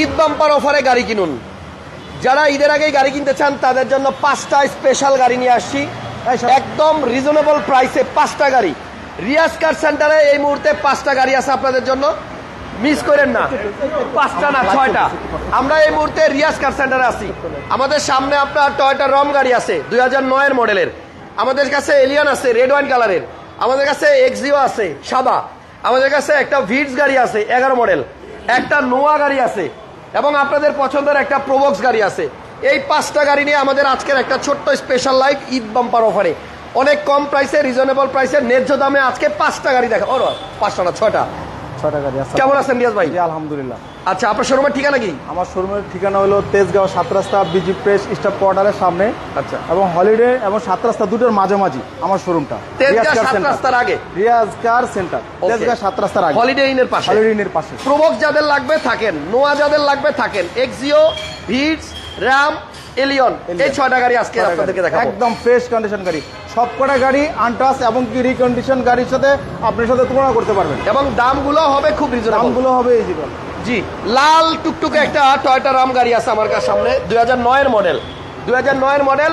Eid bumper অফারে গাড়ি কিনুন। যারা ঈদের আগেই গাড়ি কিনতে চান তাদের জন্য পাঁচটা স্পেশাল গাড়ি নিয়ে আসছি। একদম রিজনেবল প্রাইসে পাঁচটা গাড়ি। রিয়াজ কার সেন্টারে এই মুহূর্তে পাঁচটা গাড়ি আছে আপনাদের জন্য। মিস করেন না। পাঁচটা না ছয়টা। আমরা এই মুহূর্তে রিয়াজ কার সেন্টারে আছি। আমাদের সামনে আপনার টয়টা রম গাড়ি আছে দুই হাজার নয়ের মডেলের। আমাদের কাছে এলিয়ান আছে রেড ওয়াইন কালারের। আমাদের কাছে এক্সিও আছে সাদা। আমাদের কাছে একটা ভিডস গাড়ি আছে এগারো মডেল। একটা নোয়া গাড়ি আছে এবং আপনাদের পছন্দের একটা প্রবক্স গাড়ি আছে। এই পাঁচটা গাড়ি নিয়ে আমাদের আজকের একটা ছোট্ট স্পেশাল লাইফ ঈদ বাম্পার অফারে অনেক কম প্রাইসে রিজনেবল প্রাইসে ন্যায্য দামে আজকে পাঁচটা গাড়ি দেখা ও পাঁচটা না, ছটা। ছটা গাড়ি আছে কেমন আছেন রিয়াজ ভাই? আলহামদুলিল্লাহ। আচ্ছা আপনার শোরুমের ঠিকানা কি? আমার শোরুমের ঠিকানা হলো তেজগাঁও সাত রাস্তা বিজি প্রেস স্টাফ কোয়ার্টারের সামনে। আচ্ছা। এবং হলিডে এবং সাত রাস্তা দুটোর মাঝামাঝি আমার শোরুমটা। তেজগাঁ রিয়াজ সাত রাস্তার আগে? Riaz car centre? সাত রাস্তার আগে। হলিডে ইনের পাশে? হলিডে ইনের পাশে। প্রবক্স যাদের লাগবে থাকেন। নোয়া যাদের লাগবে থাকেন। এক্সিও ভিডস র্যাম এলিয়ন। এই। ছয়টা গাড়ি আজকে আপনাদেরকে দেখাবো। একদম ফ্রেশ কন্ডিশন গাড়ি। সবকটা গাড়ি আনটাস এবং কি রিকন্ডিশন গাড়ির সাথে আপনার সাথে তুলনা করতে পারবেন। এবং দামগুলো হবে খুব রিজনেবল দামগুলো হবে এই জীবন। জি লাল টুকটুকে একটা টয়টা রাম গাড়ি আছে আমার কাছে সামনে দুই হাজার নয়ের মডেল দুই হাজার নয়ের মডেল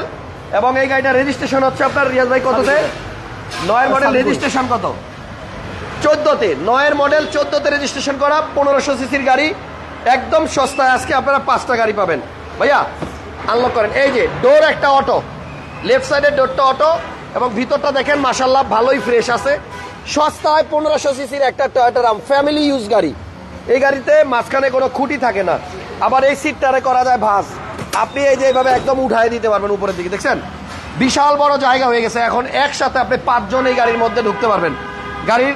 এবং এই গাড়িটা রেজিস্ট্রেশন হচ্ছে আপনার রিয়াজ ভাই কততে? নয়ের মডেল রেজিস্ট্রেশন কত? চোদ্দতে নয়ের মডেল চোদ্দতে রেজিস্ট্রেশন করা পনেরোশো সিসির গাড়ি একদম সস্তায় আজকে আপনারা পাঁচটা গাড়ি পাবেন। ভাইয়া আনলক করেন। এই যে ডোর একটা অটো লেফট সাইডের ডোরটা অটো এবং ভিতরটা দেখেন মাসাল্লাহ ভালোই ফ্রেশ আছে। সস্তায় পনেরোশো সিসির একটা টয়টার রাম ফ্যামিলি ইউজ গাড়ি। এই গাড়িতে মাঝখানে কোনো খুঁটি থাকে না। আবার এই সিটটারে করা যায় ভাস আপনি এই যে এইভাবে একদম উঠায় দিতে পারবেন উপরের দিকে, দেখছেন? বিশাল বড় জায়গা হয়ে গেছে। এখন একসাথে আপনি পাঁচজন এই গাড়ির মধ্যে ঢুকতে পারবেন। গাড়ির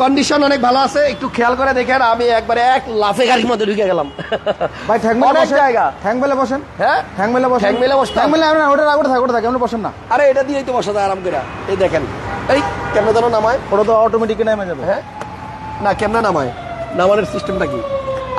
কন্ডিশন অনেক ভালো আছে একটু খেয়াল করে দেখেন আমি একবারে এক লাফে গাড়ির মধ্যে ঢুকে গেলাম। ভাই ঠ্যাং মেলে বসেন। জায়গা। ঠ্যাং মেলে বসেন। হ্যাঁ? ঠ্যাং মেলে বসেন। ঠ্যাং মেলে বসতাম? ঠ্যাং মেলে আপনার ওটা ওটা থাকে ওটা থাকে আপনি বসেন না। আরে এটা দিয়েই তো বসা যায় আরাম করে। এই দেখেন। এই কেমনে যেন নামায়? ওটা তো অটোমেটিক নেমে যাবে। হ্যাঁ? না কেমনে নামায়? নামানোর সিস্টেমটা কি?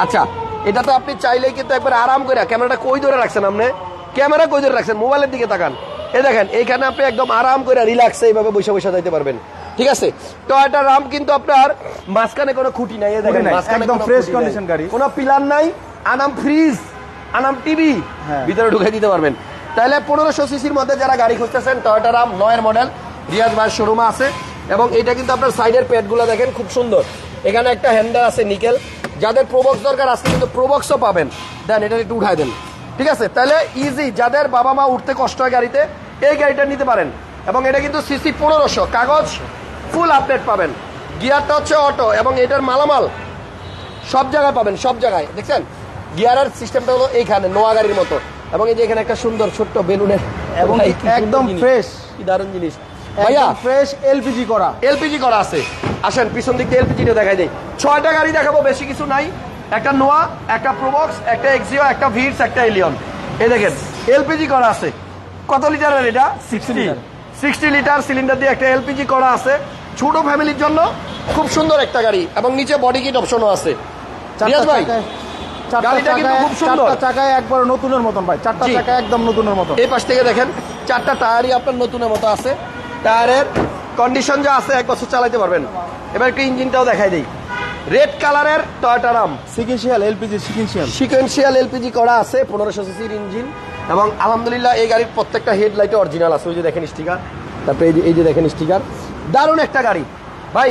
আচ্ছা এটা তো আপনি চাইলেই কিন্তু একবার আরাম করে ক্যামেরাটা কই ধরে রাখছেন আপনি? ক্যামেরা কই ধরে রাখছেন? মোবাইলের দিকে তাকান। এই দেখেন এইখানে আপনি একদম আরাম করে রিল্যাক্সে এইভাবে বসে বসে যাইতে পারবেন। ঠিক আছে? টয়টা রাম কিন্তু আপনার মাঝখানে কোনো খুঁটি নাই এই দেখেন মাঝখানে একদম কোনো গাড়ি। কোনো পিলার নাই আনাম ফ্রিজ আনাম টিভি হ্যাঁ। ভিতরে ঢুকে দিতে পারবেন। তাহলে পনেরোশো সিসির মধ্যে যারা গাড়ি খুঁজতেছেন টয়টা রাম নয়ের মডেল রিয়াজ ভাইয়ের শোরুমে আছে। এবং এটা কিন্তু আপনার সাইডের প্যাডগুলো দেখেন খুব সুন্দর। এখানে একটা হ্যান্ডেল আছে নিকেল যাদের প্রবক্স দরকার আজকে কিন্তু প্রবক্সও পাবেন। দেন এটা একটু উঠাই দেন। ঠিক আছে? তাহলে ইজি যাদের বাবা মা উঠতে কষ্ট হয় গাড়িতে এই গাড়িটা নিতে পারেন। এবং এটা কিন্তু সিসি পনেরোশো কাগজ ফুল আপডেট পাবেন। গিয়ারটা হচ্ছে অটো এবং এটার মালামাল সব জায়গায় পাবেন সব জায়গায়। দেখছেন? গিয়ারের সিস্টেমটা হলো এইখানে নোয়া গাড়ির মতো। এবং এই যে এখানে একটা সুন্দর ছোট্ট বেলুনের এবং একদম fresh। কি দারুণ জিনিস। ভাইয়া ফ্রেশ এলপিজি করা। এলপিজি করা আছে। আসেন পিছন দিক দিয়ে এলপিজিটা দেখাই দেয় ছয়টা গাড়ি দেখাবো বেশি কিছু নাই। একটা নোয়া একটা প্রোবক্স একটা এক্সিও একটা ভিটস একটা এলিয়ন এই দেখেন এলপিজি করা আছে। কত লিটারের এটা? Sixty litre. Sixty litre cylinder দিয়ে একটা এলপিজি করা আছে। ছোট ফ্যামিলির জন্য খুব সুন্দর একটা গাড়ি এবং নিচে বডি কিট অপশনও আছে। রিয়াজ ভাই গাড়িটা কিন্তু খুব সুন্দর। চাকায় একবার নতুনের মতন ভাই চারটা একদম নতুনের মতন। এই পাশ থেকে দেখেন চারটা টায়ারই আপনার নতুনের মতো আছে। টায়ারের কন্ডিশন যা আছে এক বছর চালাতে পারবেন। এবার একটু ইঞ্জিনটাও দেখাই দিই। রেড কালারের Toyota Ram sequential LPG sequential sequential LPG করা আছে পনেরোশো সিসির ইঞ্জিন এবং আলহামদুলিল্লাহ এই গাড়ির প্রত্যেকটা হেডলাইটে অরিজিনাল আছে। ওই যে দেখেন স্টিকার তারপরে এই যে দেখেন স্টিকার দারুণ একটা গাড়ি। ভাই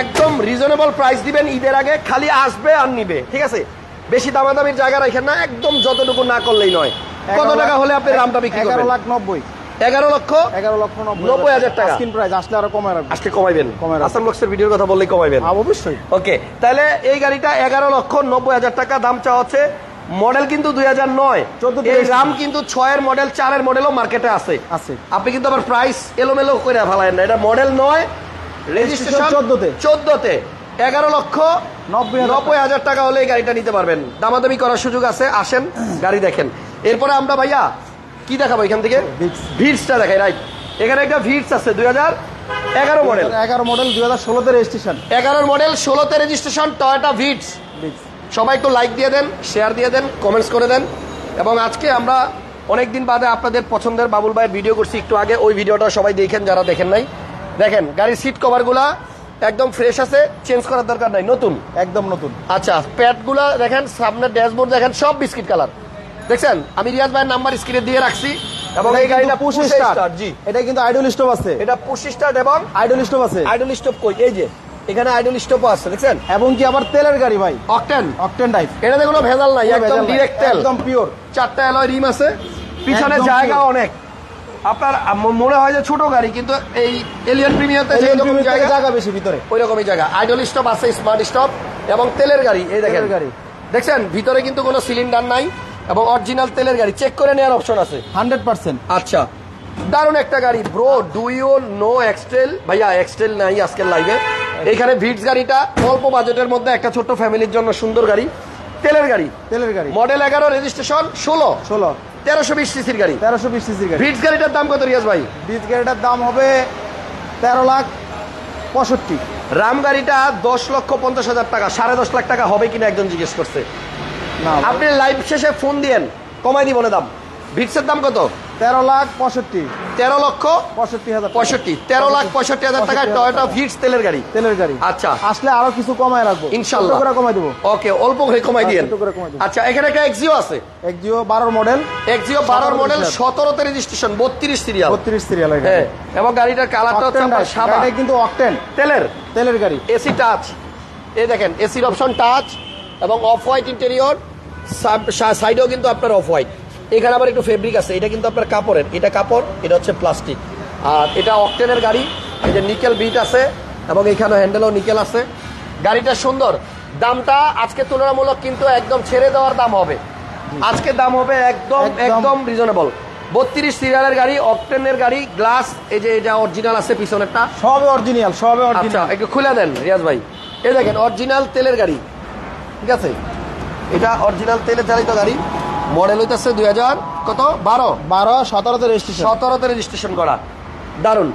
একদম রিজনেবল প্রাইস দিবেন ঈদের আগে খালি আসবে আর নিবে ঠিক আছে? বেশি দামাদামির জায়গা রাখেন না একদম যতটুকু না করলেই নয়। কত টাকা হলে আপনি রামটা বিক্রি এগারো করবেন? লাখ নব্বই। এগারো লক্ষ? এগারো লক্ষ নব্বই হাজার টাকা। স্ক্রিন প্রাইস আসলে আরও কমে রাখবে আজকে কমাইবেন। আসাম বক্সের ভিডিওর কথা বললেই কমাইবেন। অবশ্যই। ওকে তাহলে এই গাড়িটা এগারো লক্ষ নব্বই হাজার টাকা দাম চাওয়া হচ্ছে। মডেল কিন্তু দুই হাজার নয়। 14 এই রাম কিন্তু ছয়ের মডেল চারের মডেলও মার্কেটে আছে। আছে। আপনি কিন্তু আবার প্রাইস এলোমেলো করে ফেলায়েন না। এটা মডেল নয় রেজিস্ট্রেশন 14 তে। চোদ্দতে। এগারো লক্ষ নব্বই হাজার টাকা। হলে এই গাড়িটা নিতে পারবেন। দামাদামি করার সুযোগ আছে আসেন গাড়ি দেখেন। এরপরে আমরা ভাইয়া কি দেখাবো এখান থেকে। ভিডসটা দেখাই রাইট এখানে একটা ভিডস আছে দুই হাজার এগারো মডেল এগারো মডেল দুই হাজার ষোলোতে রেজিস্ট্রেশন এগারোর মডেল ষোলোতে রেজিস্ট্রেশন টয়োটা ভিটস সবাই একটু লাইক দিয়ে দেন শেয়ার দিয়ে দেন কমেন্টস করে দেন। এবং আজকে আমরা অনেক দিন বাদে আপনাদের পছন্দের বাবুল ভাইয়ের ভিডিও করছি। একটু আগে ওই ভিডিওটা সবাই দেখেন যারা দেখেন নাই। দেখেন গাড়ির সিট কভারগুলা একদম ফ্রেশ আছে চেঞ্জ করার দরকার নাই নতুন? একদম নতুন। আচ্ছা প্যাডগুলা দেখেন সামনে ড্যাশবোর্ড দেখেন সব বিস্কিট কালার দেখছেন? আমি রিয়াজ ভাইয়ের নাম্বার স্ক্রিনে দিয়ে রাখছি। এবং এই গাড়িটা পুশ স্টার্ট জি। এটা কিন্তু আইডল স্টপ আছে। এটা পুশ স্টার্ট এবং আইডল স্টপ আছে। আইডল স্টপ কই? এই যে। এখানে আইডল স্টপও আছে দেখছেন? এবং কি আবার তেলের গাড়ি ভাই? অকটেন অকটেন টাইপ এটাতে কোনো ভেজাল নাই একদম ডিরেক্ট তেল। একদম পিওর চারটা অ্যালয় রিম আছে। পিছনে জায়গা অনেক। আপনার মনে হয় যে ছোট গাড়ি কিন্তু এই এলিয়ন প্রিমিয়ারতে যেরকম জায়গা জায়গা বেশি ভিতরে। ওই রকমই জায়গা। আইডল স্টপ আছে স্মার্ট স্টপ এবং তেলের গাড়ি এই দেখেন। গাড়ি। দেখছেন? ভিতরে কিন্তু কোনো সিলিন্ডার নাই এবং অরিজিনাল তেলের গাড়ি। চেক করে নেওয়ার অপশন আছে। Hundred percent. আচ্ছা। দারুণ একটা গাড়ি ব্রো ডু ইউ নো এক্সটেল ভাইয়া এক্সটেল নাই আজকের লাইভে এইখানে ভিটস গাড়িটা অল্প বাজেটের মধ্যে একটা ছোট্ট ফ্যামিলির জন্য সুন্দর গাড়ি। তেলের গাড়ি। তেলের গাড়ি। মডেল এগারো রেজিস্ট্রেশন ষোলো। ষোলো। তেরোশো বিশ সিসির গাড়ি। তেরোশো বিশ সিসির গাড়ি। ভিটস গাড়িটার দাম কত রিয়াজ ভাই? বিচ গাড়িটার দাম হবে তেরো লাখ পঁয়ষট্টি। রাম গাড়িটা দশ লক্ষ পঞ্চাশ হাজার টাকা সাড়ে দশ লাখ টাকা হবে কিনা একজন জিজ্ঞেস করছে। না আপনি লাইভ শেষে ফোন দিয়েন কমাই দিব না দাম। ভিটসের দাম কত? তেরো লাখ পঁয়ষট্টি। তেরো লক্ষ পঁয়ষট্টি হাজার পঁয়ষট্টি। তেরো লাখ পঁয়ষট্টি হাজার টাকায় হাজার টয়টা ভিটস তেলের গাড়ি। তেলের গাড়ি। আচ্ছা। আসলে আরও কিছু কমায় রাখব। ইনশাল্লাহ। করে কমাই দেবো। ওকে অল্প করে কমাই করে কমাই দেব। আচ্ছা এখানে একটা এক্সিও আছে। এক জিও বারোর মডেল এক্সিও বারোর মডেল সিরিয়াল। সতেরোতে রেজিস্ট্রেশন বত্রিশ সিরিয়াল বত্রিশ সিরিয়াল হ্যাঁ এবং গাড়িটার কালারটা হচ্ছে সাদা। কিন্তু অকটেন তেলের। তেলের গাড়ি। এসি টাচ এই দেখেন এসির অপশন টাচ এবং অফ হোয়াইট ইন্টেরিয়র সাইডেও কিন্তু আপনার অফ হোয়াইট এখানে আবার একটু ফেব্রিক আছে এটা কিন্তু আপনার কাপড়ের এটা কাপড় এটা হচ্ছে প্লাস্টিক আর এটা অকটেনের গাড়ি এই যে নিকেল বিট আছে এবং এখানে হ্যান্ডেলও নিকেল আছে। গাড়িটা সুন্দর দামটা আজকে তুলনামূলক কিন্তু একদম ছেড়ে দেওয়ার দাম হবে। আজকে দাম হবে একদম একদম। রিজনেবল বত্রিশ সিরিয়ালের গাড়ি অকটেনের গাড়ি গ্লাস এই যে এটা অরিজিনাল আছে পিছনেরটা। সবে অরিজিনাল সবে আচ্ছা অরিজিনাল একটু খুলে দেন রিয়াজ ভাই। এই দেখেন অরিজিনাল তেলের গাড়ি। ঠিক আছে? এটা অরিজিনাল তেলে চালিত গাড়ি। মডেল হইতেছে দুই হাজার কত? বারো? বারো সতেরোতে রেজিস্ট্রেশন সতেরোতে রেজিস্ট্রেশন করা। দারুণ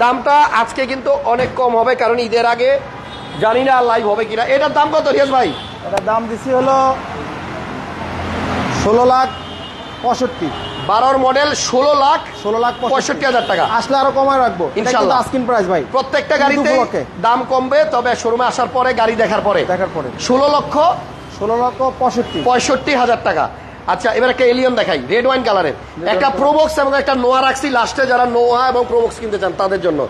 দামটা আজকে কিন্তু অনেক কম হবে কারণ ঈদের আগে জানি না লাইভ হবে কিনা। এটার দাম কত রিয়াজ ভাই? এটার দাম দিছি হলো ষোলো লাখ পঁয়ষট্টি। বারোর মডেল ষোলো লাখ ষোলো লাখ পঁয়ষট্টি। হাজার টাকা। আসলে আরও কমায় রাখব। ইনশাল্লাহ। আস্কিন প্রাইস ভাই। প্রত্যেকটা গাড়িতে। দাম কমবে তবে শোরুমে আসার পরে গাড়ি দেখার পরে। দেখার পরে। ষোলো লক্ষ ষোলো লক্ষ পঁয়ষট্টি। পঁয়ষট্টি হাজার টাকা। আচ্ছা এবার একটা এলিয়ন দেখাই রেড ওয়াইন কালারের একটা প্রোবক্স এবং একটা নোয়া রাখছি লাস্টে যারা নোয়া এবং প্রোবক্স কিনতে চান তাদের জন্য।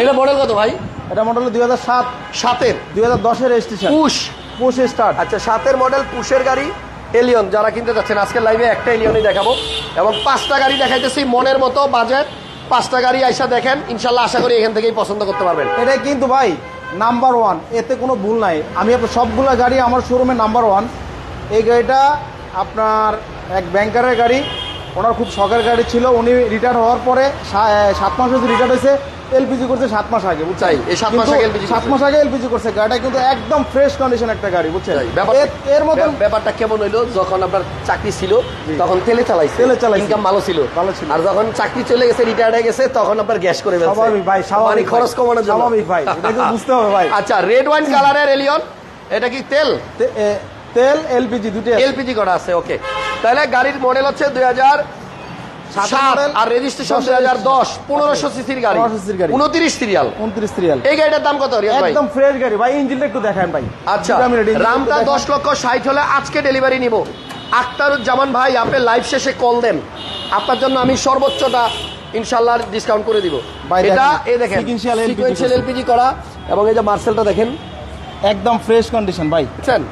এটা মডেল কত ভাই? এটা মডেল দুই হাজার সাত। সাতের? দুই হাজার দশের রেজিস্ট্রেশন পুশ। পুশ স্টার্ট আচ্ছা সাতের মডেল পুশের গাড়ি এলিয়ন যারা কিনতে চাচ্ছেন আজকে লাইভে একটা এলিয়নই দেখাবো। এবং পাঁচটা গাড়ি দেখাইতেছি মনের মতো বাজেট পাঁচটা গাড়ি আইসা দেখেন ইনশাল্লাহ আশা করি এখান থেকেই পছন্দ করতে পারবেন। এটা কিন্তু ভাই নাম্বার ওয়ান এতে কোনো ভুল নাই। আমি সবগুলো গাড়ি আমার শোরুমে নাম্বার ওয়ান এই গাড়িটা আপনার এক ব্যাংকারের গাড়ি ওনার খুব শখের গাড়ি ছিল উনি রিটায়ার হওয়ার পরে সাত মাস হচ্ছে রিটায়ার হয়েছে এলপিজি করছে সাত মাস আগে বুঝছেন? সাত মাস আগে LPG সাত মাস আগে এলপিজি করছে গাড়িটা কিন্তু একদম ফ্রেশ কন্ডিশন একটা গাড়ি বুঝছেন? এর- মতন ব্যাপারটা কেমন হইল যখন আপনার চাকরি ছিল তখন তেলে চালাইছে তেলে চালাই ইনকাম ভালো ছিল। ভালো ছিল। আর যখন চাকরি চলে গেছে রিটায়ার হয়ে গেছে তখন আপনার গ্যাস করে ফেলছে। স্বাভাবিক ভাই স্বাভাবিক খরচ ভাই। কমানোর জন্য। স্বাভাবিক ভাই এটা বুঝতে হবে ভাই। আচ্ছা রেড ওয়াইন কালারের এলিয়ন এটা কি তেল? তেল এলপিজি দুটো এলপিজি করা আছে ওকে তাহলে গাড়ির মডেল হচ্ছে দুই হাজার আর রেজিস্ট্রেশন দুই হাজার দশ পনেরোশো সিসির গাড়ি। 1500 cc র গাড়ি। উনত্রিশ সিরিয়াল উনত্রিশ সিরিয়াল এই গাড়িটার দাম কত ভাই? একদম ফ্রেশ গাড়ি। ভাই ইঞ্জিনটা একটু দেখান ভাই। আচ্ছা রামটা দশ লক্ষ ষাট হলে আজকে ডেলিভারি নিব। আক্তারুজ্জামান ভাই আপনি লাইভ শেষে কল দেন। আপনার জন্য আমি সর্বোচ্চটা ইনশাল্লাহ ডিসকাউন্ট করে দিব। এটা দেখেন, দেখেন সিকোয়েন্সিয়াল। এলপিজি করা। এবং এই যে মার্সেলটা দেখেন। একদম ফ্রেশ কন্ডিশন ভাই। বুঝছেন?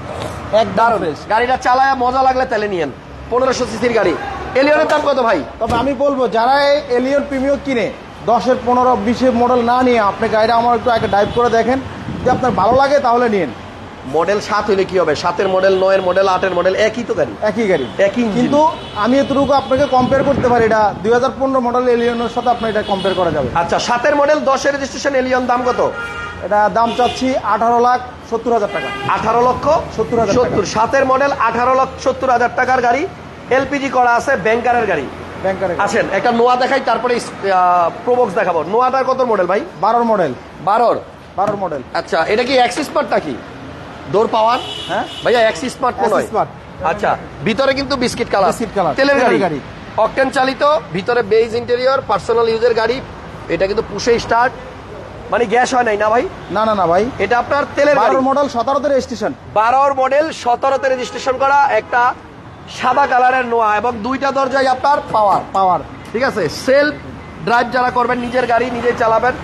একদম ফ্রেশ গাড়িটা চালায় মজা লাগলে তেলে নিয়েন। পনেরোশো সিসির গাড়ি। এলিয়নের দাম কত ভাই? তবে আমি বলব যারা এই এলিয়ন প্রিমিও কিনে দশের পনেরো বিশের মডেল না নিয়ে আপনি গাড়িটা আমার একটু আগে ড্রাইভ করে দেখেন যদি আপনার ভালো লাগে তাহলে নিন মডেল সাত হইলে কি হবে? সাতের মডেল নয়ের মডেল আটের মডেল একই তো গাড়ি? একই গাড়ি। একই কিন্তু আমি এতটুকু আপনাকে কম্পেয়ার করতে পারি এটা দুই হাজার পনেরো মডেল এলিয়নের সাথে আপনার এটা কম্পেয়ার করা যাবে। আচ্ছা সাতের মডেল দশের রেজিস্ট্রেশন এলিয়ন দাম কত? এটা দাম চাচ্ছি আঠারো লাখ সত্তর হাজার টাকা। আঠারো লক্ষ সত্তর হাজার সত্তর। সাতের মডেল আঠারো লক্ষ সত্তর হাজার টাকার গাড়ি। এলপিজি করা আছে ব্যাংকারের গাড়ি। ব্যাংকারে আসেন একটা নোয়া দেখাই তারপরে প্রোবক্স দেখাবো। নোয়াটার কত মডেল ভাই? বারোর মডেল বারোর? বারোর মডেল আচ্ছা এটা কি অ্যাক্সিস স্মার্টটা কি ডোর পাওয়ার হ্যাঁ। ভাইয়া অ্যাক্সিস স্মার্ট মনে হয়। আচ্ছা ভিতরে কিন্তু বিস্কিট কালার বিস্কিট কালার, তেলের গাড়ি। অকটেন চালিত ভিতরে বেজ ইন্টেরিয়র পার্সোনাল ইউজের গাড়ি। এটা কিন্তু পুষে স্টার্ট মানে গ্যাস হয় নাই না ভাই? না না না ভাই। এটা আপনার তেলের গাড়ি। বারো মডেল সতেরোতে রেজিস্ট্রেশন বারোর মডেল সতেরোতে রেজিস্ট্রেশন করা একটা সাদা কালারের নোয়া এবং দুইটা দরজায় আপনার পাওয়ার পাওয়ার ঠিক আছে? সেলফ ড্রাইভ যারা করবেন নিজের গাড়ি নিজে চালাবেন।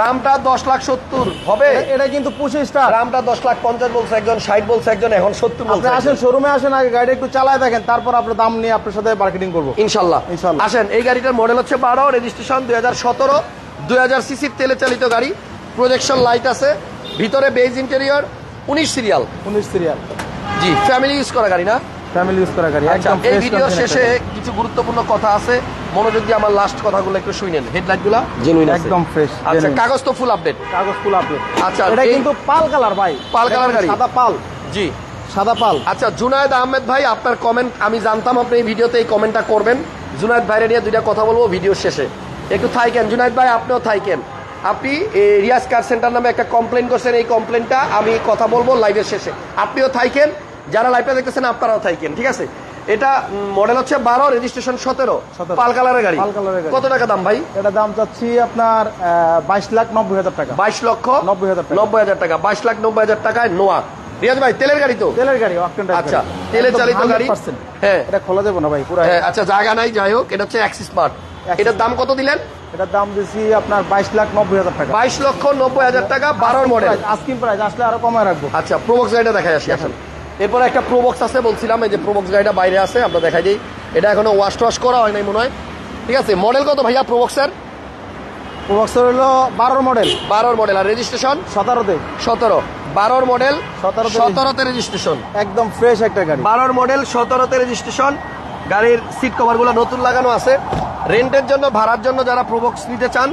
রামটা দশ লাখ সত্তর। হবে? এটা কিন্তু পুষে স্টার রামটা দশ লাখ পঞ্চাশ বলছে একজন ষাট বলছে একজন এখন সত্তর বলছে আসেন শোরুমে আসেন আগে গাড়ি একটু চালায় দেখেন তারপর আপনার দাম নিয়ে আপনার সাথে মার্কেটিং করব। ইনশাল্লাহ। ইনশাল্লাহ। আসেন এই গাড়িটার মডেল হচ্ছে বারো রেজিস্ট্রেশন দুই হাজার সতেরো। দুই হাজার সিসির তেলে চালিত গাড়ি প্রজেকশন লাইট আছে ভিতরে বেজ ইন্টেরিয়র উনিশ সিরিয়াল উনিশ সিরিয়াল জি ফ্যামিলি ইউজ করা গাড়ি না? ফ্যামিলি ইউজ করা গাড়ি আচ্ছা এই ভিডিও শেষে কিছু গুরুত্বপূর্ণ কথা আছে। মনোযোগ দিয়ে আমার লাস্ট কথাগুলো একটু শুনেন জেনুইন একদম ফ্রেশ আচ্ছা কাগজ তো ফুল আপডেট কাগজ ফুল আপডেট আচ্ছা, এটা কিন্তু পাল কালার ভাই। পাল কালার গাড়ি। সাদা পাল। জি। সাদা পাল। আচ্ছা জুনায়েদ আহমেদ ভাই আপনার কমেন্ট আমি জানতাম আপনি এই ভিডিওতে এই কমেন্টটা করবেন। জুনায়েদ ভাইরে নিয়ে দুইটা কথা বলব ভিডিও শেষে। একটু থাইকেন জুনায়েদ ভাই আপনিও থাইকেন আপনি রিয়াজ কার সেন্টার নামে একটা কমপ্লেন করছেন এই কমপ্লেনটা আমি কথা বলব লাইভের শেষে। আপনিও থাইকেন যারা লাইভে দেখতেছেন আপনারাও থাইকেন ঠিক আছে? এটা মডেল হচ্ছে বারো রেজিস্ট্রেশন সতেরো পাল কালারের গাড়ি। কত টাকা দাম ভাই? এটা দাম চাচ্ছি আপনার বাইশ লাখ নব্বই হাজার টাকা। বাইশ লক্ষ 90,000 টাকা। নব্বই হাজার টাকা। বাইশ লাখ নব্বই হাজার টাকায় নোয়া। রিয়াজ ভাই তেলের গাড়ি তো? তেলের গাড়ি আচ্ছা, তেলে চালিত গাড়ি। হ্যাঁ। এটা খোলা যাবে না ভাই পুরো। হ্যাঁ, আচ্ছা জায়গা নাই যাই হোক এটা হচ্ছে অ্যাক্সিস মার্ট এটার দাম কত দিলেন? এটার দাম দিচ্ছি আপনার বাইশ লাখ নব্বই হাজার টাকা। বাইশ লক্ষ নব্বই হাজার টাকা বারোর মডেল আস্কিং প্রাইস আসলে আরও কমায় রাখব। আচ্ছা প্রোবক্স গাড়িটা দেখাই আসি এখন। এরপরে একটা প্রোবক্স আছে বলছিলাম এই যে প্রোবক্স গাড়িটা বাইরে আছে আমরা দেখাই দিই। এটা এখনও ওয়াশ টোয়াশ করা হয় নাই মনে হয়। ঠিক আছে মডেল কত ভাইয়া প্রোবক্সের বক্সর হলো বারোর মডেল বারোর মডেল আর রেজিস্ট্রেশন সতেরোতে। সতেরো। বারোর মডেল 17 তে- সতেরোতে রেজিস্ট্রেশন একদম ফ্রেশ একটা গাড়ি। বারোর মডেল সতেরোতে রেজিস্ট্রেশন গাড়ির সিট কভারগুলো নতুন লাগানো আছে। রেন্টের জন্য ভাড়ার জন্য যারা প্রোবক্স নিতে চান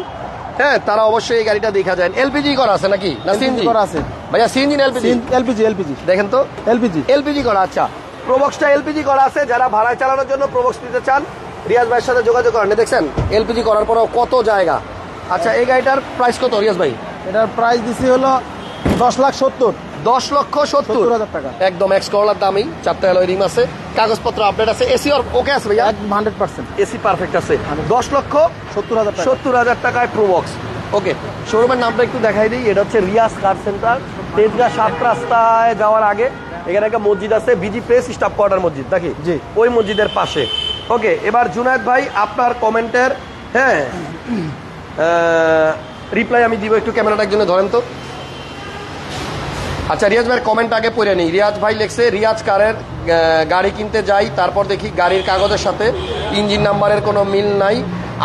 হ্যাঁ তারা অবশ্যই এই গাড়িটা দেখা যায়। এলপিজি করা আছে নাকি? না সিএনজি? করা আছে। ভাইয়া সিএনজি এলপিজি এলপিজি এলপিজি দেখেন তো। এলপিজি এলপিজি করা আচ্ছা। প্রোবক্সটা এলপিজি করা আছে যারা ভাড়ায় চালানোর জন্য প্রোবক্স নিতে চান রিয়াজ ভাইয়ের সাথে যোগাযোগ করেন। দেখছেন এলপিজি করার পরও কত জায়গা। আচ্ছা এই গাড়িটার প্রাইস কত রিয়াজ ভাই? এটার প্রাইস দিছি হলো দশ লাখ সত্তর। দশ লক্ষ সত্তর। 70,000 টাকা। একদম এক্স করলার দামই চারটা অ্যালয় রিম আছে কাগজপত্র আপডেট আছে এসি ওকে আছে ভাইয়া? হান্ড্রেড পার্সেন্ট এসি পারফেক্ট আছে। দশ লক্ষ সত্তর হাজার সত্তর হাজার টাকায় প্রোবক্স ওকে শোরুমের নামটা একটু দেখাই দিই। এটা হচ্ছে রিয়াজ কার সেন্টার তেজগা সাত রাস্তায় যাওয়ার আগে এখানে একটা মসজিদ আছে বিজি প্রেস স্টাফ কোয়ার্টার মসজিদ নাকি? জি। ওই মসজিদের পাশে। ওকে এবার জুনায়েদ ভাই আপনার কমেন্টের হ্যাঁ? রিপ্লাই আমি দিব একটু ক্যামেরাটার জন্য ধরেন তো। আচ্ছা রিয়াজ ভাইয়ের কমেন্ট আগে পড়ে নিই। রিয়াজ ভাই লেখছে, রিয়াজ কারের গাড়ি কিনতে যাই, তারপর দেখি গাড়ির কাগজের সাথে ইঞ্জিন নাম্বারের কোনো মিল নাই।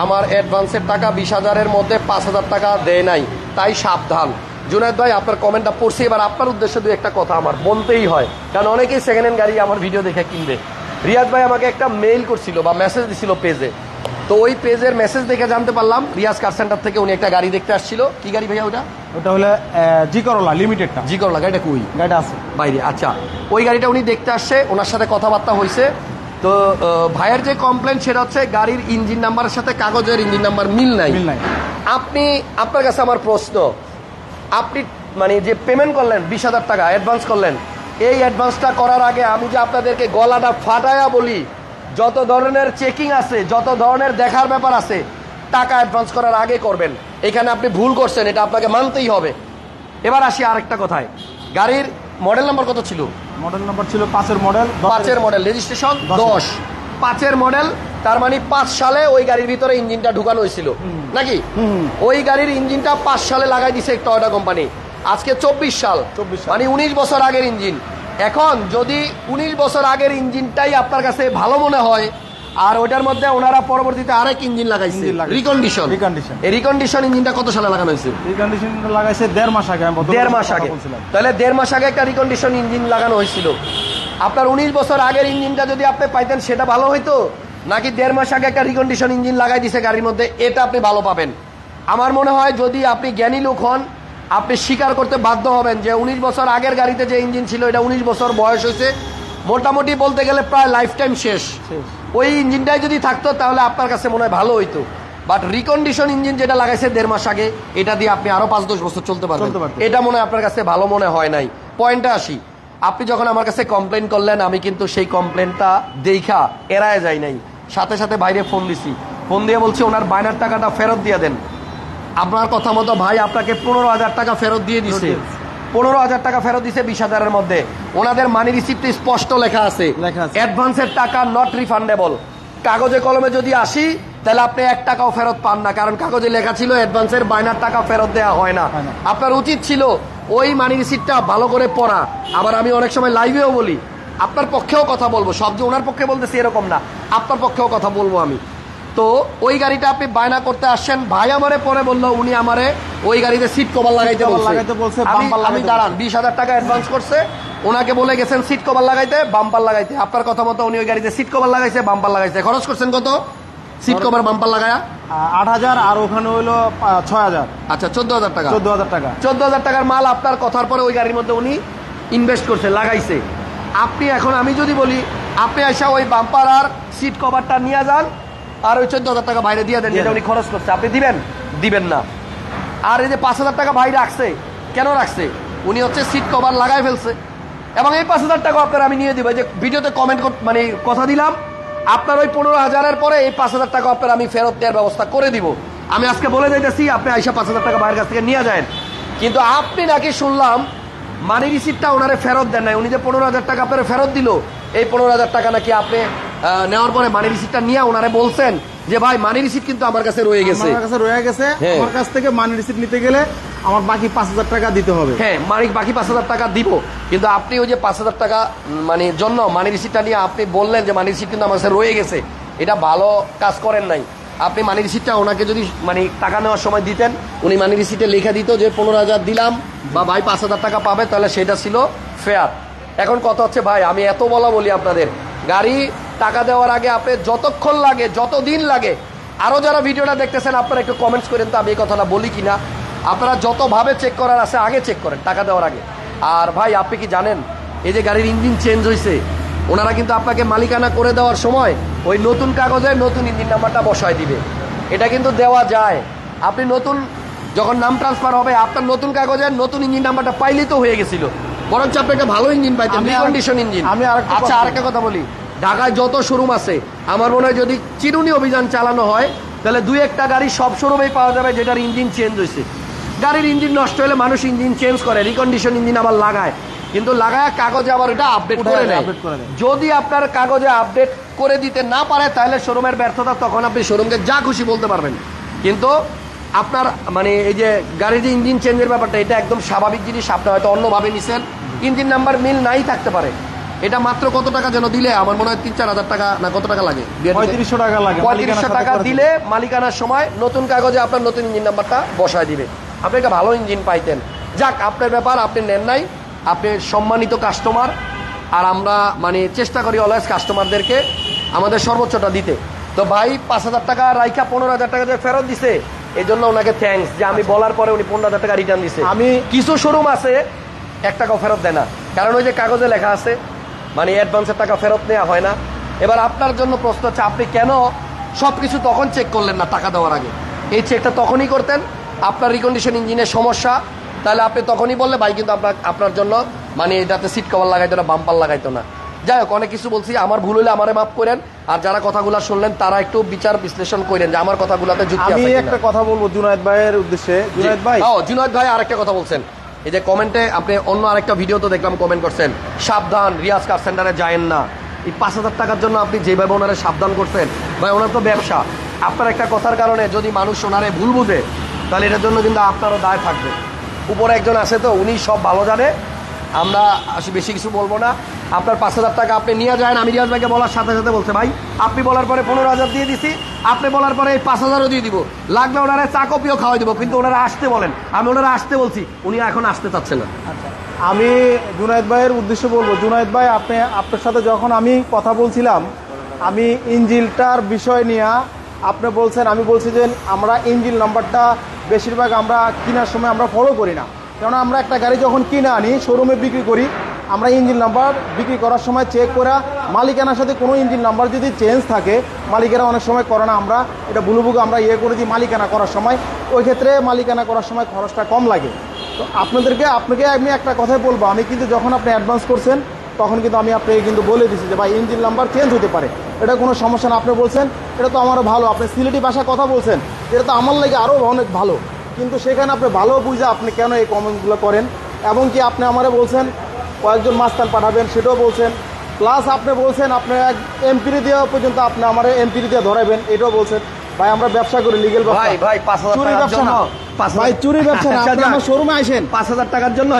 আমার অ্যাডভান্সের টাকা বিশ হাজারের মধ্যে পাঁচ হাজার টাকা দেয় নাই। তাই সাবধান। জুনায়দ ভাই, আপনার কমেন্টটা পড়ছি। এবার আপনার উদ্দেশ্যে দু একটা কথা আমার বলতেই হয়। কারণ অনেকেই সেকেন্ড হ্যান্ড গাড়ি আমার ভিডিও দেখে কিনবে। রিয়াজ ভাই আমাকে একটা মেইল করছিল বা মেসেজ দিছিল পেজে তো ওই পেজের মেসেজ দেখে জানতে পারলাম। রিয়াজ কার সেন্টার থেকে উনি একটা গাড়ি দেখতে আসছিল। কি গাড়ি ভাইয়া ওটা? ওটা হলো জি করলা লিমিটেডটা জি করলা গাড়িটা কুই? গাড়িটা আছে। বাইরে আচ্ছা। ওই গাড়িটা উনি দেখতে আসছে ওনার সাথে কথাবার্তা হয়েছে তো ভাইয়ের যে কমপ্লেন সেটা হচ্ছে গাড়ির ইঞ্জিন নাম্বারের সাথে কাগজের ইঞ্জিন নাম্বার মিল নাই। মিল নাই। আপনি আপনার কাছে আমার প্রশ্ন। আপনি মানে যে পেমেন্ট করলেন বিশ হাজার টাকা অ্যাডভান্স করলেন এই অ্যাডভান্সটা করার আগে আমি যে আপনাদেরকে গলাটা ফাটায়া বলি যত ধরনের চেকিং আছে যত ধরনের দেখার ব্যাপার আছে টাকা অ্যাডভান্স করার আগে করবেন। এখানে আপনি ভুল করছেন এটা আপনাকে মানতেই হবে। এবার আসি আরেকটা কথায়। গাড়ির মডেল নাম্বার কত ছিল? মডেল নাম্বার ছিল পাঁচের মডেল পাঁচের মডেল রেজিস্ট্রেশন। দশ। পাঁচের মডেল তার মানে পাঁচ সালে ওই গাড়ির ভিতরে ইঞ্জিনটা ঢুকানো হয়েছিল। নাকি? ওই গাড়ির ইঞ্জিনটা পাঁচ সালে লাগাই দিছে টয়োটা কোম্পানি আজকে চব্বিশ সাল। 24 সাল। মানে উনিশ বছর আগের ইঞ্জিন। এখন যদি উনিশ বছর আগের ইঞ্জিনটাই আপনার কাছে ভালো মনে হয় আর ওটার মধ্যে ওনারা পরবর্তীতে আরেক ইঞ্জিন লাগাইছে। লাগাইছে। রিকন্ডিশন এই রিকন্ডিশন ইঞ্জিনটা কত সালে লাগানো হয়েছে? রিকন্ডিশন লাগাইছে দেড় মাস আগে দেড় মাস আগে। তাহলে দেড় মাস আগে একটা রিকন্ডিশন ইঞ্জিন লাগানো হয়েছিল। আপনার উনিশ বছর আগের ইঞ্জিনটা যদি আপনি পাইতেন সেটা ভালো হইতো? নাকি দেড় মাস আগে একটা রিকন্ডিশন ইঞ্জিন লাগাই দিছে গাড়ির মধ্যে এটা আপনি ভালো পাবেন? আমার মনে হয় যদি আপনি জ্ঞানী লোক হন আপনি স্বীকার করতে বাধ্য হবেন যে উনিশ বছর আগের গাড়িতে যে ইঞ্জিন ছিল এটা উনিশ বছর বয়স হয়েছে। মোটামুটি বলতে গেলে প্রায় লাইফ টাইম শেষ। ওই ইঞ্জিনটাই যদি থাকতো তাহলে আপনার কাছে মনে হয় ভালো হইতো। বাট রিকন্ডিশন ইঞ্জিন যেটা লাগাইছে দেড় মাস আগে এটা দিয়ে আপনি আরও পাঁচ দশ বছর চলতে পারবেন। এটা মনে হয় আপনার কাছে ভালো মনে হয় নাই। পয়েন্টটা আসি। আপনি যখন আমার কাছে কমপ্লেন করলেন আমি কিন্তু সেই কমপ্লেনটা দেখা এড়ায় যাই নাই। সাথে সাথে বাইরে ফোন দিছি। ফোন দিয়ে বলছি ওনার বায়নার টাকাটা ফেরত দিয়ে দেন। আপনার কথা মতো ভাই আপনাকে পনেরো হাজার টাকা ফেরত দিয়ে দিছে। দিয়েছে। পনেরো হাজার টাকা ফেরত দিছে বিশ হাজারের মধ্যে। ওনাদের মানি রিসিপ্টে স্পষ্ট লেখা আছে। অ্যাডভান্সের টাকা নট রিফান্ডেবল কাগজে কলমে যদি আসি তাহলে আপনি এক টাকাও ফেরত পান না। কারণ কাগজে লেখা ছিল অ্যাডভান্সের বায়নার টাকা ফেরত দেওয়া হয় না। হয় না। আপনার উচিত ছিল ওই মানি রিসিপ্টটা ভালো করে পড়া। আবার আমি অনেক সময় লাইভেও বলি আপনার পক্ষেও কথা বলব। সব যে ওনার পক্ষে বলতেছি এরকম না। আপনার পক্ষেও কথা বলব আমি। তো ওই গাড়িটা আপনি বায়না করতে আসছেন। ভাই আমারে পরে বলল উনি আমারে ওই গাড়িতে সিট কভার লাগাইতে বলছে। লাগাইতে বলছে, আমি দাঁড়ান বিশ হাজার টাকা অ্যাডভান্স করছে। ওনাকে বলে গেছেন সিট কভার লাগাইতে বাম্পার লাগাইতে। আপনার কথা মতো উনি ওই গাড়িতে সিট কভার লাগাইছে বাম্পার লাগাইছে। খরচ করছেন কত? সিট কভার বাম্পার লাগায়া? আট হাজার আর ওখানে হইল ছয় হাজার। আচ্ছা চোদ্দ হাজার টাকা। চোদ্দ হাজার টাকা। চোদ্দ হাজার টাকার মাল আপনার কথার পরে ওই গাড়ির মধ্যে উনি ইনভেস্ট করছে লাগাইছে। আপনি এখন আমি যদি বলি আপনি আসা ওই বাম্পার আর সিট কভারটা নিয়ে যান আর ওই চোদ্দ হাজার টাকা বাইরে দিয়ে দেন যেটা উনি খরচ করছে। আপনি দিবেন? দিবেন না। আর এই যে পাঁচ হাজার টাকা ভাই রাখছে কেন রাখছে? উনি হচ্ছে সিট কভার লাগাই ফেলছে। এবং এই পাঁচ হাজার টাকা আপনার আমি নিয়ে দিব। এই যে ভিডিওতে কমেন্ট মানে কথা দিলাম আপনার ওই পনেরো হাজারের পরে এই পাঁচ হাজার টাকা আপনার আমি ফেরত দেওয়ার ব্যবস্থা করে দিব। আমি আজকে বলে যাইতেছি আপনি আইসা পাঁচ হাজার টাকা বাইরের কাছ থেকে নিয়ে যায় কিন্তু আপনি নাকি শুনলাম মানি রিসিপ্টটা ওনারে ফেরত দেন নাই। উনি যে পনেরো হাজার টাকা আপনার ফেরত দিল এই পনেরো হাজার টাকা নাকি আপনি নেওয়ার পরে মানি রিসিপ্টটা নিয়ে ওনারে বলছেন যে ভাই মানি রিসিপ্ট কিন্তু আমার কাছে রয়ে গেছে। আমার কাছে রয়ে গেছে। হ্যাঁ। আমার কাছ থেকে মানি রিসিপ্ট নিতে গেলে আমার বাকি পাঁচ হাজার টাকা দিতে হবে। হ্যাঁ মালিক বাকি পাঁচ হাজার টাকা দিব। কিন্তু আপনি ওই যে পাঁচ হাজার টাকা মানে জন্য মানি রিসিপ্টটা নিয়ে আপনি বললেন যে মানি রিসিপ্ট কিন্তু আমার কাছে রয়ে গেছে। এটা ভালো কাজ করেন নাই। আপনি মানি রিসিপ্টটা ওনাকে যদি মানে টাকা নেওয়ার সময় দিতেন উনি মানি রিসিপ্টে লিখে দিত যে পনেরো হাজার দিলাম বা ভাই পাঁচ হাজার টাকা পাবে তাহলে সেটা ছিল ফেয়ার এখন কথা হচ্ছে ভাই আমি এত বলা বলি আপনাদের। গাড়ি টাকা দেওয়ার আগে আপনি যতক্ষণ লাগে যত দিন লাগে আরও যারা ভিডিওটা দেখতেছেন আপনারা একটু কমেন্টস করেন তো আমি এই কথাটা বলি কিনা। আপনারা যতভাবে চেক করার আছে আগে চেক করেন টাকা দেওয়ার আগে। আর ভাই আপনি কি জানেন এই যে গাড়ির ইঞ্জিন চেঞ্জ হয়েছে ওনারা কিন্তু আপনাকে মালিকানা করে দেওয়ার সময় ওই নতুন কাগজে নতুন ইঞ্জিন নাম্বারটা বসায় দিবে। এটা কিন্তু দেওয়া যায়। আপনি নতুন যখন নাম ট্রান্সফার হবে আপনার নতুন কাগজে নতুন ইঞ্জিন নাম্বারটা পাইলেই তো হয়ে গেছিল। বরঞ্চ আপনি একটা ভালো ইঞ্জিন পাইতেন কন্ডিশন ইঞ্জিন আমি আচ্ছা আরেকটা কথা বলি। ঢাকায় যত শোরুম আছে আমার মনে হয় যদি চিরুনি অভিযান চালানো হয় তাহলে দুই একটা গাড়ি সব শোরুমেই পাওয়া যাবে যেটার ইঞ্জিন চেঞ্জ হয়েছে। গাড়ির ইঞ্জিন নষ্ট হলে মানুষ ইঞ্জিন চেঞ্জ করে রিকন্ডিশন ইঞ্জিন আবার লাগায়। কিন্তু লাগায় কাগজে আবার এটা আপডেট করে নেয়। যদি আপনার কাগজে আপডেট করে দিতে না পারে তাহলে শোরুমের ব্যর্থতা তখন আপনি শোরুমকে যা খুশি বলতে পারবেন। কিন্তু আপনার মানে এই যে গাড়ির যে ইঞ্জিন চেঞ্জের ব্যাপারটা এটা একদম স্বাভাবিক জিনিস আপনি হয়তো অন্যভাবে নিছেন। ইঞ্জিন নাম্বার মিল নাই থাকতে পারে। এটা মাত্র কত টাকা যেন দিলে? আমার মনে হয় তিন চার হাজার টাকা না কত টাকা লাগে? পঁয়ত্রিশশো টাকা লাগে পঁয়ত্রিশশো টাকা দিলে মালিকানার সময় নতুন কাগজে আপনার নতুন ইঞ্জিন নাম্বারটা বসায় দিবে। আপনি একটা ভালো ইঞ্জিন পাইতেন। যাক আপনার ব্যাপার আপনি নেন নাই। আপনি সম্মানিত কাস্টমার আর আমরা মানে চেষ্টা করি অলওয়েজ কাস্টমারদেরকে আমাদের সর্বোচ্চটা দিতে। তো ভাই পাঁচ হাজার টাকা রাইখা পনেরো হাজার টাকা যে ফেরত দিছে। এই জন্য ওনাকে থ্যাঙ্কস যে আমি বলার পরে উনি পনেরো হাজার টাকা রিটার্ন দিছে। আমি- কিছু শোরুম আছে এক টাকাও ফেরত দেয় না। কারণ ওই যে কাগজে লেখা আছে মানে অ্যাডভান্সের টাকা ফেরত নেওয়া হয় না। এবার আপনার জন্য প্রশ্ন হচ্ছে আপনি কেন সব কিছু তখন চেক করলেন না টাকা দেওয়ার আগে? এই চেকটা তখনই করতেন আপনার রিকন্ডিশন ইঞ্জিনের সমস্যা। তাহলে আপনি তখনই বললে ভাই কিন্তু আপনার আপনার জন্য মানে এটাতে সিট কভার লাগাইতো না বাম্পার লাগাইতো না। যাই হোক অনেক কিছু বলছি আমার ভুল হলে আমারে মাফ করেন। আর যারা কথাগুলো শুনলেন তারা একটু বিচার বিশ্লেষণ করেন যে আমার কথাগুলোতে যুক্তি আমি আছে কিনা। একটা কথা বলব জুনায়দ ভাইয়ের উদ্দেশ্যে। জুনায়দ ভাই। ও জুনায়দ ভাই আরেকটা কথা বলছেন। এই যে কমেন্টে আপনি অন্য আরেকটা ভিডিও তো দেখলাম কমেন্ট করছেন, সাবধান, রিয়াজ কার সেন্টারে যায়েন না। এই পাঁচ হাজার টাকার জন্য আপনি যেভাবে ওনারা সাবধান করছেন, ভাই, ওনার তো ব্যবসা। আপনার একটা কথার কারণে যদি মানুষ ওনারে ভুল বুঝে, তাহলে এটার জন্য কিন্তু আপনারও দায় থাকবে। উপরে একজন আছে তো, উনি সব ভালো জানে আমরা বেশি কিছু বলব না। আপনার পাঁচ হাজার টাকা আপনি নিয়ে যান। আমি রিয়াজ ভাইকে বলার সাথে সাথে বলছে, ভাই, আপনি বলার পরে পনেরো হাজার দিয়ে দিছি। আপনি বলার পরে এই পাঁচ হাজারও দিয়ে দিব। লাগলে ওনারা চা কপিও খাওয়াই দিব। কিন্তু ওনারা আসতে বলেন। আমি ওনারা আসতে বলছি। উনি এখন আসতে চাচ্ছে না। আমি জুনায়দ ভাইয়ের উদ্দেশ্য বলব, জুনায়দ ভাই, আপনি, আপনার সাথে যখন আমি কথা বলছিলাম, আমি ইঞ্জিলটার বিষয় নিয়ে আপনি বলছেন, আমি বলছি যে আমরা ইঞ্জিল নাম্বারটা বেশিরভাগ আমরা কেনার সময় আমরা ফলো করি না। কেননা আমরা একটা গাড়ি যখন কিনে আনি শোরুমে বিক্রি করি, আমরা ইঞ্জিন নাম্বার বিক্রি করার সময় চেক করা মালিকানার সাথে কোনো ইঞ্জিন নাম্বার যদি চেঞ্জ থাকে, মালিকেরা অনেক সময় করে না, আমরা এটা বুলুবুকে আমরা ইয়ে করে দিই মালিকানা করার সময়। ওই ক্ষেত্রে মালিকানা করার সময় খরচটা কম লাগে। তো আপনাদেরকে, আপনাকে আমি একটা কথাই বলব, আমি কিন্তু যখন আপনি অ্যাডভান্স করছেন, তখন কিন্তু আমি আপনাকে কিন্তু বলে দিচ্ছি যে, ভাই ইঞ্জিন নাম্বার চেঞ্জ হতে পারে। এটা কোনো সমস্যা না, আপনি বলছেন, এটা তো আমারও ভালো। আপনি সিলেটি ভাষায় কথা বলছেন, এটা তো আমার লাগে আরও অনেক ভালো। কিন্তু সেখানে আপনি ভালো বুঝে আপনি কেন এই কমেন্টগুলো করেন? এবং কি আপনি আমারে বলছেন, কয়েকজন মাস্তান পাঠাবেন, সেটাও বলছেন। প্লাস আপনি বলছেন, আপনি এক এমপিরি দেওয়া পর্যন্ত আপনি আমার এমপিরি দিয়ে ধরাবেন এটাও বলছেন। ভাই আমরা ব্যবসা করি লিগেল ভাই ভাই পাঁচ হাজার ব্যবসা না। ভাই চুরি ব্যবসা না। আচ্ছা, আপনি আমার শোরুমে আসেন পাঁচ হাজার টাকার জন্য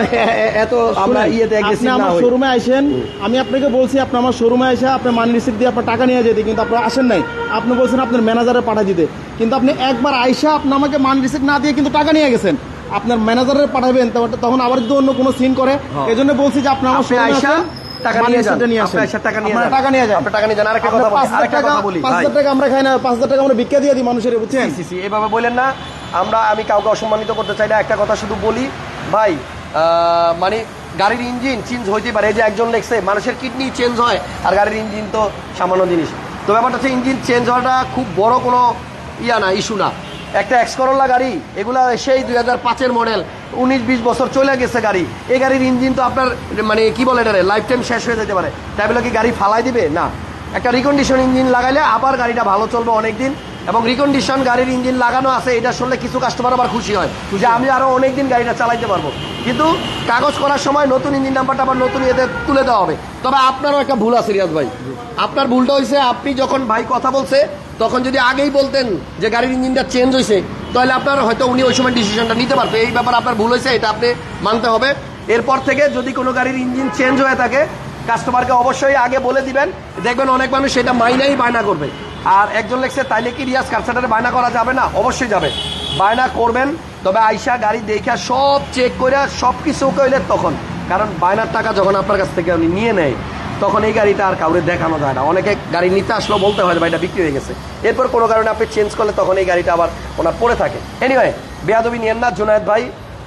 এত আমরা ইয়েতে গেছি না আমার শোরুমে আসেন আমি আপনাকে বলছি আপনি আমার শোরুমে এসে আপনি মানি রিসিপ্ট দিয়ে আপনার টাকা নিয়ে যেতে কিন্তু আপনি আসেন নাই। আপনি বলছেন আপনার ম্যানেজারে পাঠা দিতে। কিন্তু আপনি একবার আইসা আপনি আমাকে মানি রিসিপ্ট না দিয়ে কিন্তু টাকা নিয়ে গেছেন। আপনার ম্যানেজারে পাঠাবেন তখন- আবার যদি অন্য কোনো সিন করে। হ্যাঁ। এই জন্য বলছি যে আপনি আমার শোরুমে আসেন। টাকা নিয়ে যান। রিসিপ্টটা নিয়ে আপনি আসেন আইসা টাকা নিয়ে যান। টাকা নিয়ে যান। টাকা নিয়ে যান। আরেকটা কথা বলি আরেকটা কথা বলি। পাঁচ ভাই। হাজার টাকা আমরা খাই না পাঁচ হাজার টাকা আমরা ভিক্ষা দিয়ে দিই মানুষের বুঝছেন? সি, সি, এভাবে বললেন না। আমরা আমি কাউকে অসম্মানিত করতে চাই না। একটা কথা শুধু বলি ভাই আহ, মানে গাড়ির ইঞ্জিন চেঞ্জ হইতে পারে। এই যে একজন লেখছে মানুষের কিডনি চেঞ্জ হয় আর গাড়ির ইঞ্জিন তো সামান্য জিনিস। তো ব্যাপারটা হচ্ছে ইঞ্জিন চেঞ্জ হওয়াটা খুব বড় কোনো ইয়া না ইস্যু না। একটা এক্স করোলা গাড়ি এগুলা সেই দুই হাজার পাঁচের মডেল উনিশ বিশ বছর চলে গেছে গাড়ি। এই গাড়ির ইঞ্জিন তো আপনার মানে কি বলে এটা লাইফ টাইম শেষ হয়ে যেতে পারে। তাই বলে কি গাড়ি ফালাই দিবে? না। একটা রিকন্ডিশন ইঞ্জিন লাগাইলে আবার গাড়িটা ভালো চলবে অনেক দিন এবং রিকন্ডিশন গাড়ির ইঞ্জিন লাগানো আছে এটা শুনলে কিছু কাস্টমার আবার খুশি হয় যে আমি আরও অনেক দিন গাড়িটা চালাইতে পারব। কিন্তু কাগজ করার সময় নতুন ইঞ্জিন নাম্বারটা আবার নতুন ইয়েতে তুলে দেওয়া হবে। তবে আপনারও একটা ভুল আছে রিয়াজ ভাই। আপনার ভুলটা হয়েছে আপনি যখন ভাই কথা বলছে তখন যদি আগেই বলতেন যে গাড়ির ইঞ্জিনটা চেঞ্জ হয়েছে, তাহলে আপনার হয়তো উনি ওই সময় ডিসিশনটা নিতে পারবে এই ব্যাপার আপনার ভুল হয়েছে, এটা আপনি মানতে হবে। এরপর থেকে যদি কোনো গাড়ির ইঞ্জিন চেঞ্জ হয়ে থাকে কাস্টমারকে অবশ্যই আগে বলে দিবেন। দেখবেন অনেক মানুষ সেটা মাইনাই বায়না করবে। আর একজন লেখছে, তাইলে কি রিয়াজ কারসাটারে বায়না করা যাবে না? অবশ্যই যাবে। বায়না করবেন, তবে আইসা গাড়ি দেখা সব চেক করে সব কিছু কইলে তখন। কারণ বায়নার টাকা যখন আপনার কাছ থেকে উনি নিয়ে নেয় তখন এই গাড়িটা আর কাউরে দেখানো যায় না। অনেকে গাড়ি নিতে আসলেও বলতে হয় যে ভাই এটা বিক্রি হয়ে গেছে। এরপর কোনো কারণে আপনি চেঞ্জ করলে তখন এই গাড়িটা আবার ওনার পড়ে থাকে। এনিওয়ে বেয়াদবি নিয়েন না, জুনায়দ ভাই।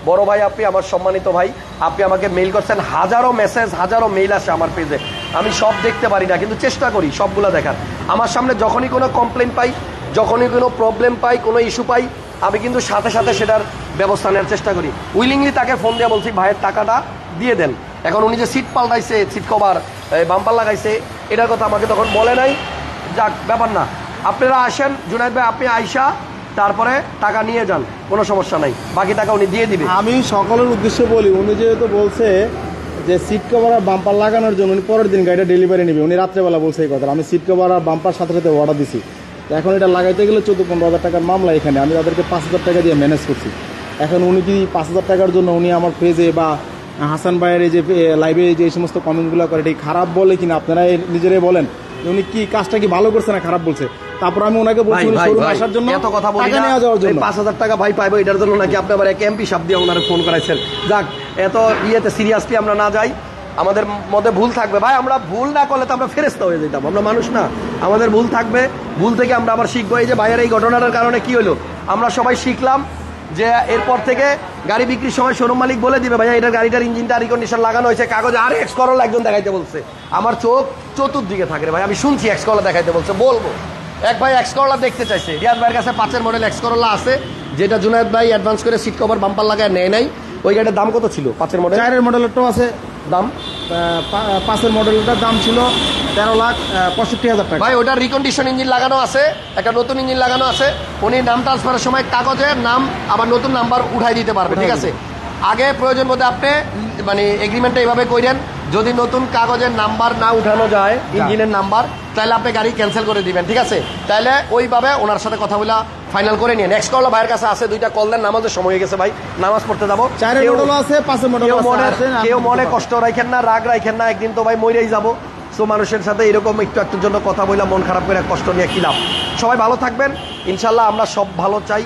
বড় ভাই আপনি, আমার সম্মানিত ভাই। আপনি আমাকে মেইল করছেন, হাজারো মেসেজ হাজারো মেইল আসে আমার পেজে আমি সব দেখতে পারি না, কিন্তু চেষ্টা করি সবগুলো দেখার। আমার সামনে যখনই কোনো কমপ্লেন পাই, যখনই কোনো প্রবলেম পাই, কোনো ইস্যু পাই, আমি কিন্তু সাথে সাথে সেটার ব্যবস্থা নেওয়ার চেষ্টা করি। উইলিংলি তাকে ফোন দিয়ে বলছি, ভাইয়ের টাকাটা দিয়ে দেন। এখন উনি যে সিট পাল্টাইছে সিট কভার বাম্পার লাগাইছে, এটার কথা আমাকে তখন বলে নাই। যাক, ব্যাপার না। আপনারা আসেন জুনায়দ ভাই, আপনি আইসা, তারপরে টাকা নিয়ে যান, কোনো সমস্যা নাই। বাকি টাকা উনি দিয়ে দিবে। আমি সকলের উদ্দেশ্যে বলি, উনি যেহেতু বলছে যে সিট কভার আর বাম্পার লাগানোর জন্য উনি পরের দিন গাড়িটা ডেলিভারি নেবে। উনি রাত্রেবেলা বলছে এই কথা আমি সিট কভার আর বাম্পার সাথে সাথে অর্ডার দিছি। এখন এটা লাগাইতে গেলে চোদ্দ পনেরো হাজার টাকার মামলা এখানে। আমি তাদেরকে পাঁচ হাজার টাকা দিয়ে ম্যানেজ করছি। এখন উনি কি পাঁচ হাজার টাকার জন্য উনি আমার পেজে বা হাসান ভাইয়ের এই যে লাইভে যে এই সমস্ত কমেন্টগুলো করে এটি খারাপ বলে কিনা আপনারা নিজেরাই বলেন। উনি কি কাজটা কি ভালো করছে না খারাপ বলছে? তারপর আমি ওনাকে বলছি উনি ভাই আসার জন্য এত কথা বলি না। যাওয়ার জন্য। হাজার টাকা ভাই পাইবো এটার জন্য নাকি আপনি আবার এক এমপি সাপ দিয়ে ওনারে ফোন করাইছেন? যাক এত ইয়েতে সিরিয়াসলি আমরা না যাই আমাদের মধ্যে ভুল থাকবে। ভাই আমরা ভুল না করলে তো আমরা ফেরেস্তা হয়ে যেতাম। আমরা মানুষ না। আমাদের ভুল থাকবে। ভুল থেকে আমরা আবার শিখব। এই যে ভাইয়ের এই ঘটনাটার কারণে কি হলো? আমরা সবাই শিখলাম যে এরপর থেকে গাড়ি বিক্রির সময় শোরুম মালিক বলে দিবে, ভাইয়া, এটার গাড়িটার ইঞ্জিনটা কন্ডিশন লাগানো হয়েছে, কাগজে আর এক্স করল একজন দেখাইতে বলছে। আমার চোখ চতুর্দিকে থাকে ভাই, আমি শুনছি এক্স করলা দেখাইতে বলছে, বলব। এক ভাই এক্স করলা দেখতে চাইছে। রিয়াদ ভাইয়ের কাছে পাঁচের মডেল এক্স করলা আছে, যেটা জুনায়দ ভাই অ্যাডভান্স করে সিট কভার বাম্পার লাগায় নেয় নাই। ওই গাড়িটার দাম কত ছিল? পাঁচের মডেল চারের মডেলেরটাও আছে। দাম পাঁচের মডেলটার দাম ছিল তেরো লাখ পঁয়ষট্টি হাজার টাকা। ভাই ওটা রিকন্ডিশন ইঞ্জিন লাগানো আছে একটা নতুন ইঞ্জিন লাগানো আছে। উনি নাম ট্রান্সফারের সময় কাগজে নাম আবার নতুন নাম্বার উঠাই দিতে পারবে ঠিক আছে? আগে প্রয়োজন মধ্যে আপনি মানে এগ্রিমেন্টটা এইভাবে করেন যদি নতুন কাগজের নাম্বার না উঠানো যায় ইঞ্জিনের নাম্বার তাহলে আপনি গাড়ি ক্যান্সেল করে দিবেন ঠিক আছে? তাহলে ওইভাবে ওনার সাথে কথা বলে ফাইনাল করে নিয়ে নেক্সট কল ভাইয়ের কাছে আছে দুইটা কল দেন নামাজের সময় হয়ে গেছে ভাই নামাজ পড়তে যাব। কেউ- মনে কষ্ট রাখেন না রাগ রাখেন না একদিন তো ভাই মরেই যাব। সো মানুষের সাথে এরকম একটু একটুর জন্য কথা বললাম মন খারাপ করে কষ্ট নিয়ে কি লাভ? সবাই ভালো থাকবেন ইনশাল্লাহ আমরা সব ভালো চাই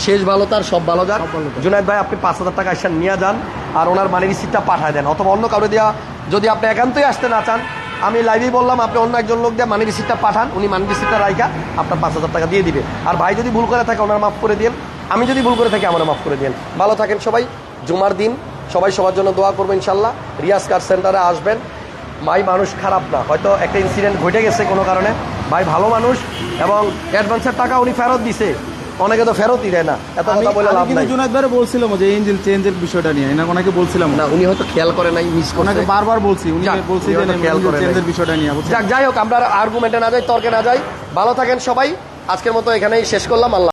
শেষ ভালো তার সব ভালো যান। জুনায়দ ভাই আপনি পাঁচ হাজার টাকা এসে নিয়ে যান আর ওনার মানি রিসিপ্টটা পাঠায় দেন অথবা অন্য কারও দেওয়া যদি আপনি একান্তই আসতে না চান, আমি লাইভেই বললাম, আপনি অন্য একজন লোক দিয়ে মানি রিসিপ্টটা পাঠান, উনি মানি রিসিপ্টটা রাইখা, আপনার পাঁচ হাজার টাকা দিয়ে দিবে। আর ভাই যদি ভুল করে থাকে, ওনার মাফ করে দিন আমি যদি ভুল করে থাকি আমার মাফ করে দিন ভালো থাকেন সবাই, জুমার দিন, সবাই সবার জন্য দোয়া করব ইনশাল্লাহ। রিয়াজ কার সেন্টারে আসবেন। ভাই মানুষ খারাপ না, হয়তো একটা ইনসিডেন্ট ঘটে গেছে কোনো কারণে। ভাই ভালো মানুষ এবং অ্যাডভান্সের টাকা উনি ফেরত দিছে। অনেকে তো ফেরতই দেয় না। এত কথা বলে লাভ নাই। জুনাইদ ভাই বলছিলাম যে ইঞ্জিন চেঞ্জের বিষয়টা নিয়ে। না ওনাকে বলছিলাম। না উনি হয়তো খেয়াল করে নাই মিস ওনাকে বারবার বলছি উনি বলছি যে খেয়াল করে চেঞ্জের বিষয়টা নিয়ে? যাক যাই হোক আমরা আর্গুমেন্টে না যাই তর্কে না যাই। ভালো থাকেন সবাই। আজকের মতো এখানেই শেষ করলাম। আল্লাহ